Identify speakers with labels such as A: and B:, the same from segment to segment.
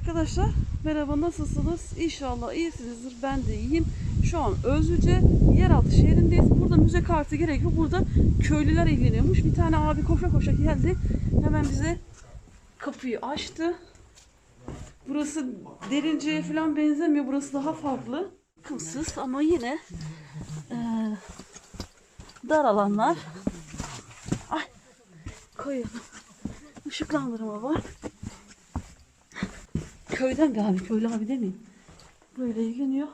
A: Arkadaşlar merhaba nasılsınız? İnşallah iyisinizdir. Ben de iyiyim. Şu an Özlüce yeraltı şehrindeyiz. Burada müze kartı gerekiyor. Burada köylüler ilgileniyormuş. Bir tane abi koşa koşa geldi. Hemen bize kapıyı açtı. Burası derince'ye falan benzemiyor. Burası daha farklı. Kımsız ama yine eee, dar alanlar. Ay koyalım. Işıklandırma var. Köyden bir abi, köylü abi demeyeyim. Böyle ilgileniyor.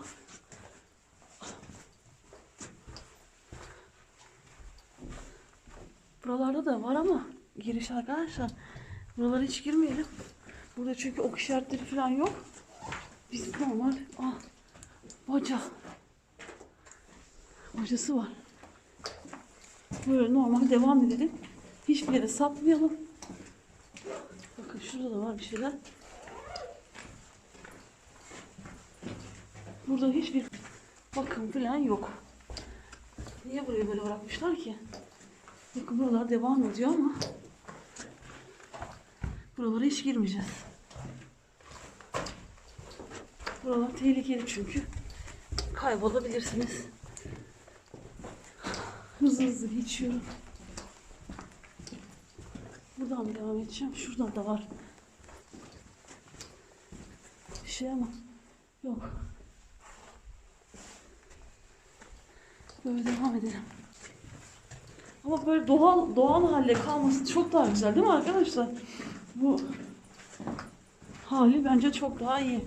A: Buralarda da var ama giriş arkadaşlar. Buralara hiç girmeyelim. Burada çünkü ok işaretleri falan yok. Biz normal ah baca bacası var. Böyle normal devam edelim. Hiçbir yere sapmayalım. Bakın şurada da var bir şeyler. Burada hiçbir bakım falan yok. Niye burayı böyle bırakmışlar ki? Bakın buralar devam ediyor ama buralara hiç girmeyeceğiz. Buralar tehlikeli çünkü. Kaybolabilirsiniz. Hızlı hızlı geçiyorum. Buradan devam edeceğim. Şuradan da var. Bir şey ama yok. Böyle devam edelim. Ama böyle doğal doğal halle kalması çok daha güzel değil mi arkadaşlar? Bu hali bence çok daha iyi.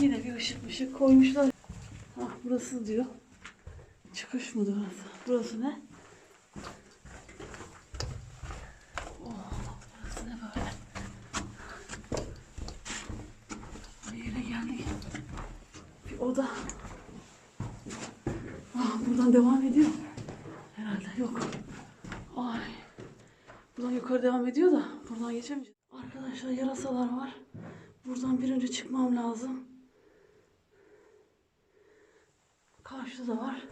A: Yine bir ışık ışık koymuşlar. Ah burası diyor. Çıkış mı burası? Burası ne? Oh, ne böyle? Bir yere geldik. Bir oda. Ah, buradan devam ediyor. Herhalde yok. Ay. Buradan yukarı devam ediyor da buradan geçemeyeceğim. Arkadaşlar yarasalar var. Buradan bir önce çıkmam lazım. Karşıda da var.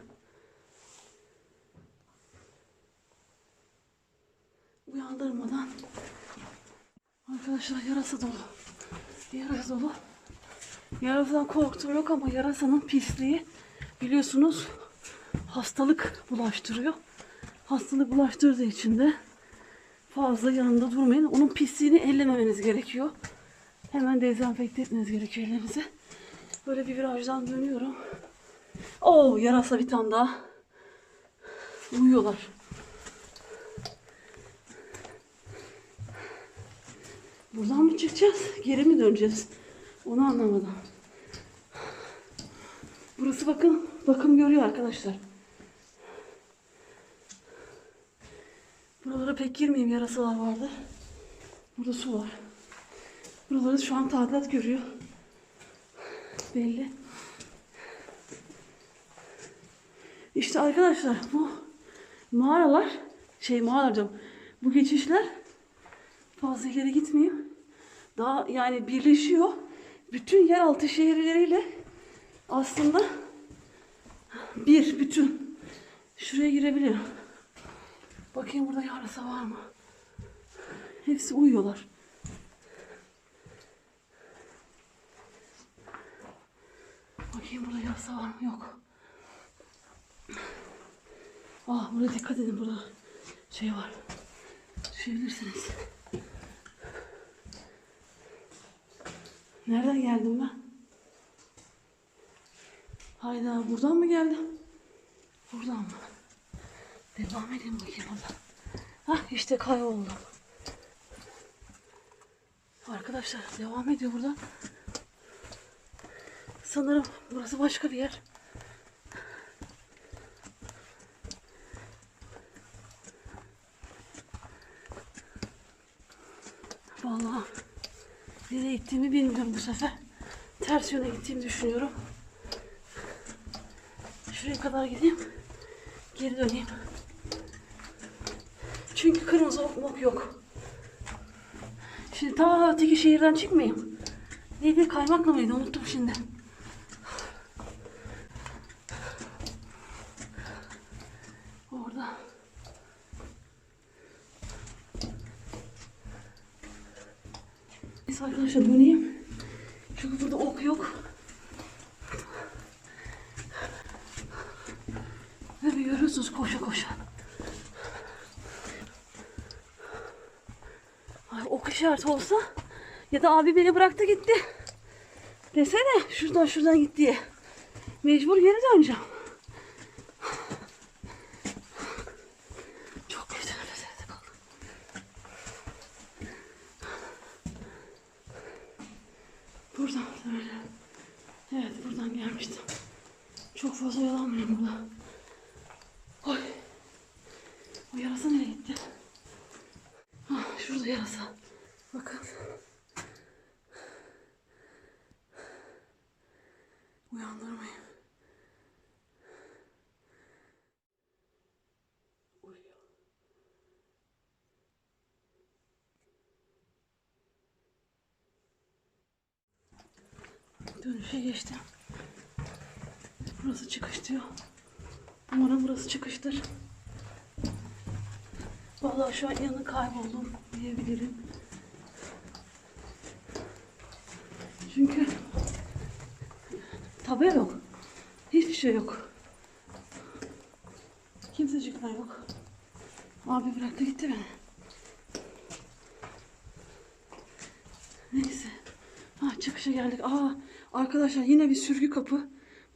A: Uyandırmadan. Arkadaşlar yarasa dolu. Yarasa dolu. Yarasadan korktum yok ama yarasanın pisliği biliyorsunuz hastalık bulaştırıyor. Hastalık bulaştırdığı için de fazla yanında durmayın. Onun pisliğini ellememeniz gerekiyor. Hemen dezenfekte etmeniz gerekiyor ellerinizi. Böyle bir virajdan dönüyorum. Oo yarasa bir tane daha. Uyuyorlar. Buradan mı çıkacağız? Geri mi döneceğiz? Onu anlamadım. Burası bakın bakım görüyor arkadaşlar. Buralara pek girmeyeyim yarasalar vardı. Burada su var. Buraları şu an tadilat görüyor. Belli. İşte arkadaşlar bu mağaralar şey mağaralar diyorum. Bu geçişler fazla ileri gitmeyeyim. Daha yani birleşiyor. Bütün yeraltı şehirleriyle aslında bir bütün şuraya girebilirim. Bakayım burada yarasa var mı? Hepsi uyuyorlar. Bakayım burada yarasa var mı? Yok. Ah burada dikkat edin burada şey var. Düşebilirsiniz. Nereden geldim ben? Hayda buradan mı geldim? Buradan mı? Devam edeyim bakayım oradan. Hah işte kayboldum. Arkadaşlar devam ediyor buradan. Sanırım burası başka bir yer. Vallahi nereye gittiğimi bilmiyorum bu sefer. Ters yöne gittiğimi düşünüyorum. Şuraya kadar gideyim. Geri döneyim. Çünkü kırmızı ok yok. Şimdi ta öteki şehirden çıkmayayım. Neydi? Kaymaklı mıydı? Unuttum şimdi. Orada. Neyse arkadaşlar döneyim. Çünkü burada ok yok. Ve görüyorsunuz koşa koşa. İşareti olsa ya da abi beni bıraktı gitti. Desene şuradan şuradan git diye. Mecbur geri döneceğim. Çok kötü nefes nefese kaldım. Buradan böyle. Evet buradan gelmiştim. Çok fazla yalanmıyorum burada. Oy. O yarasa nereye gitti? Ah, şurada yarasa. Bakın. Uyandırmayın. Uyuyor. Dönüşe geçtim. Burası çıkış diyor. Umarım burası çıkıştır. Vallahi şu an yanı kayboldum diyebilirim. Çünkü tabela yok. Hiçbir şey yok. Kimsecikler yok. Abi bıraktı gitti beni. Neyse. Ha, çıkışa geldik. Aa, arkadaşlar yine bir sürgü kapı.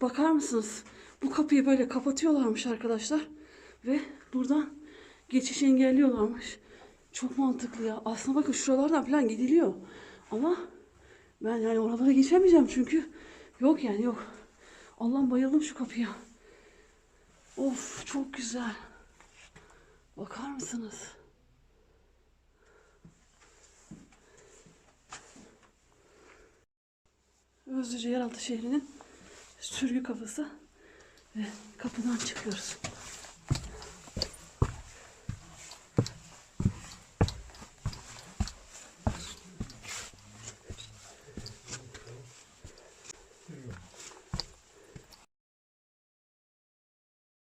A: Bakar mısınız? Bu kapıyı böyle kapatıyorlarmış arkadaşlar. Ve buradan geçişi engelliyorlarmış. Çok mantıklı ya. Aslında bakın şuralardan falan gidiliyor. Ama ben yani oralara geçemeyeceğim çünkü yok yani yok. Allah'ım bayıldım şu kapıya. Of çok güzel. Bakar mısınız? Özlüce Yeraltı şehrinin sürgü kapısı ve kapıdan çıkıyoruz.